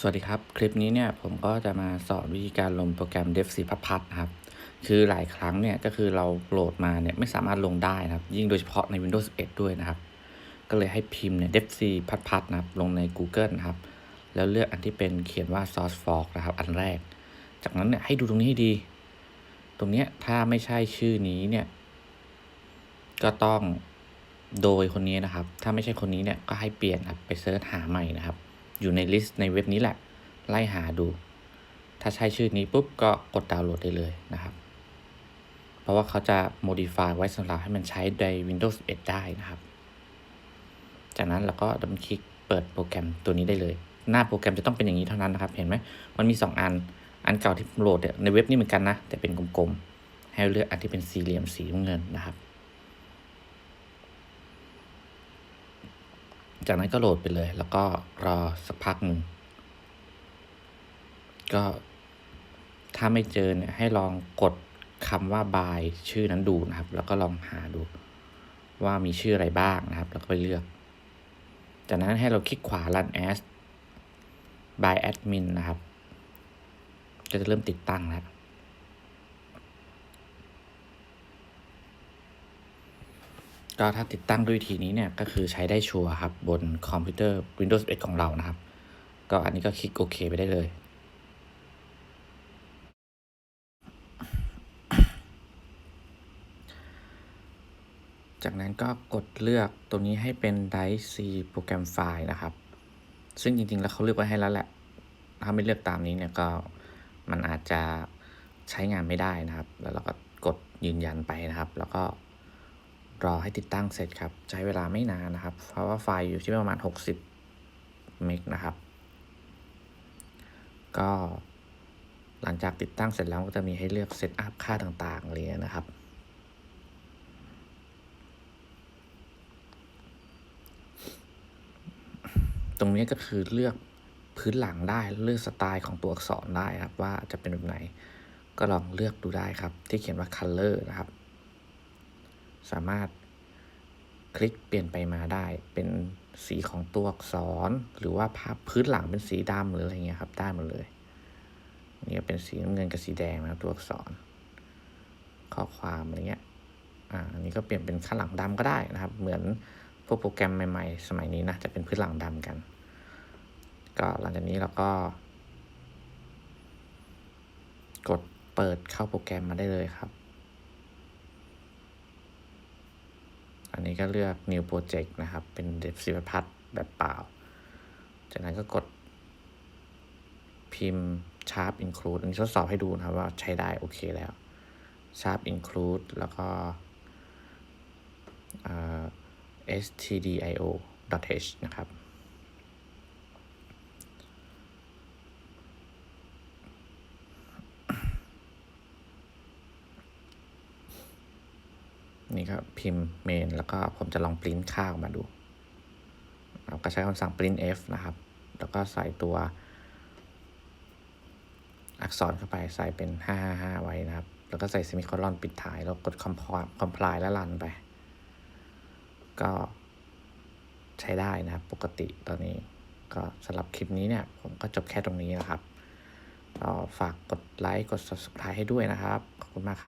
สวัสดีครับ คลิปนี้เนี่ยผมก็จะมาสอนวิธีการลงโปรแกรม Dev C พัดนะครับ คือหลายครั้งเนี่ยก็คือเราโหลดมาเนี่ยไม่สามารถลงได้นะครับ ยิ่งโดยเฉพาะใน Windows 11 ด้วยนะครับ ก็เลยให้พิมพ์เนี่ย Dev C พัดนะครับ ลงใน Google นะครับ แล้วเลือกอันที่เป็นเขียนว่า Source Fork นะครับ อันแรก จากนั้นเนี่ยให้ดูตรงนี้ให้ดี ตรงเนี้ยถ้าไม่ใช่ชื่อนี้เนี่ย ก็ต้องโดยคนนี้นะครับ ถ้าไม่ใช่คนนี้เนี่ยก็ให้เปลี่ยนครับไปเสิร์ชหาใหม่นะครับ อยู่ในลิสต์ในเว็บนี้แหละ ไล่หาดู ถ้าใช้ชื่อนี้ปุ๊บก็กดดาวน์โหลดได้เลยนะครับ เพราะว่าเขาจะ modify ไว้สำหรับให้มันใช้ใน Windows 11 ได้นะครับ จากนั้นเราก็ดับคลิกเปิดโปรแกรมตัวนี้ได้เลย หน้าโปรแกรมจะต้องเป็นอย่างนี้เท่านั้นนะครับ เห็นไหมมันมี 2 อัน อันเก่าที่โหลดเนี่ยในเว็บนี้เหมือนกันนะ แต่เป็นกลมๆ ให้เลือกอันที่เป็นสี่เหลี่ยมสีน้ำเงินนะครับ จากนั้นก็โหลดไปเลย แล้วก็รอสักพักหนึ่งก็ถ้าไม่เจอเนี่ยให้ลองกดคำว่า by ชื่อนั้นดูนะครับ แล้วก็ลองหาดูว่ามีชื่ออะไรบ้างนะครับ แล้วก็ไปเลือก จากนั้นให้เราคลิกขวา run as by admin นะครับ ก็จะเริ่มติดตั้งแล้ว ก็ถ้าติดตั้งด้วยวิธีนี้เนี่ยก็คือใช้ได้ชัวร์ครับบนคอมพิวเตอร์ Windows 11 ของเรานะครับ ก็อันนี้ก็คลิกโอเคไปได้เลย จากนั้นก็กดเลือกตรงนี้ให้เป็น Drive C โปรแกรมไฟล์นะครับ ซึ่งจริงๆ แล้วเขาเลือกไว้ให้แล้วแหละ ถ้าไม่เลือกตามนี้เนี่ยก็มันอาจจะใช้งานไม่ได้นะครับ แล้วเราก็กดยืนยันไปนะครับ แล้วก็ รอให้ติดตั้งเสร็จครับ ใช้เวลาไม่นานนะครับ เพราะว่าไฟอยู่ที่ประมาณ 60เมกนะครับ ก็หลังจากติดตั้งเสร็จแล้วก็จะมีให้เลือกเซตอัพค่าต่างๆเลยนะครับ ตรงนี้ก็คือเลือกพื้นหลังได้เลือกสไตล์ของตัวอักษรได้ครับ ว่าจะเป็นแบบไหน ก็ลองเลือกดูได้ครับ ที่เขียนว่า color นะครับ สามารถคลิกเปลี่ยนไปมาได้ เป็นสีของตัวอักษร หรือว่าภาพพื้นหลังเป็นสีดำหรืออะไรเงี้ยครับ ได้หมดเลยนี่เป็นสีน้ำเงินกับสีแดงนะตัวอักษร ข้อความอะไรเงี้ยอ่าอันนี้ก็เปลี่ยนเป็นข้างหลังดำก็ได้นะครับ เหมือนพวกโปรแกรมใหม่ๆ สมัยนี้นะจะเป็นพื้นหลังดำกัน ก็หลังจากนี้เราก็ กดเปิดเข้าโปรแกรมมาได้เลยครับ อันนี้ก็เลือก new project นะครับ เป็น dev สิพัฒแบบเปล่า จากนั้นก็กดพิมพ์ sharp include อันนี้ทดสอบให้ดูนะครับว่าใช้ได้โอเคแล้ว sharp include แล้วก็ stdio.h นะครับ นี่ก็พิมพ์เมนแล้วก็ผมจะลองปริ้นค่าออกมาดูเราก็ใช้คำสั่ง print f นะครับ แล้วก็ใส่ตัว อักษรเข้าไปใส่เป็น 555 ไว้นะครับ แล้วก็ใส่เซมิโคลอนปิดท้าย แล้วกด compile แล้วรันไป ก็ใช้ได้นะครับ ปกติตอนนี้ ก็สำหรับคลิปนี้เนี่ย ผมก็จบแค่ตรงนี้นะครับก็ฝากกดไลค์ กด subscribe ให้ด้วยนะครับ ขอบคุณมากครับ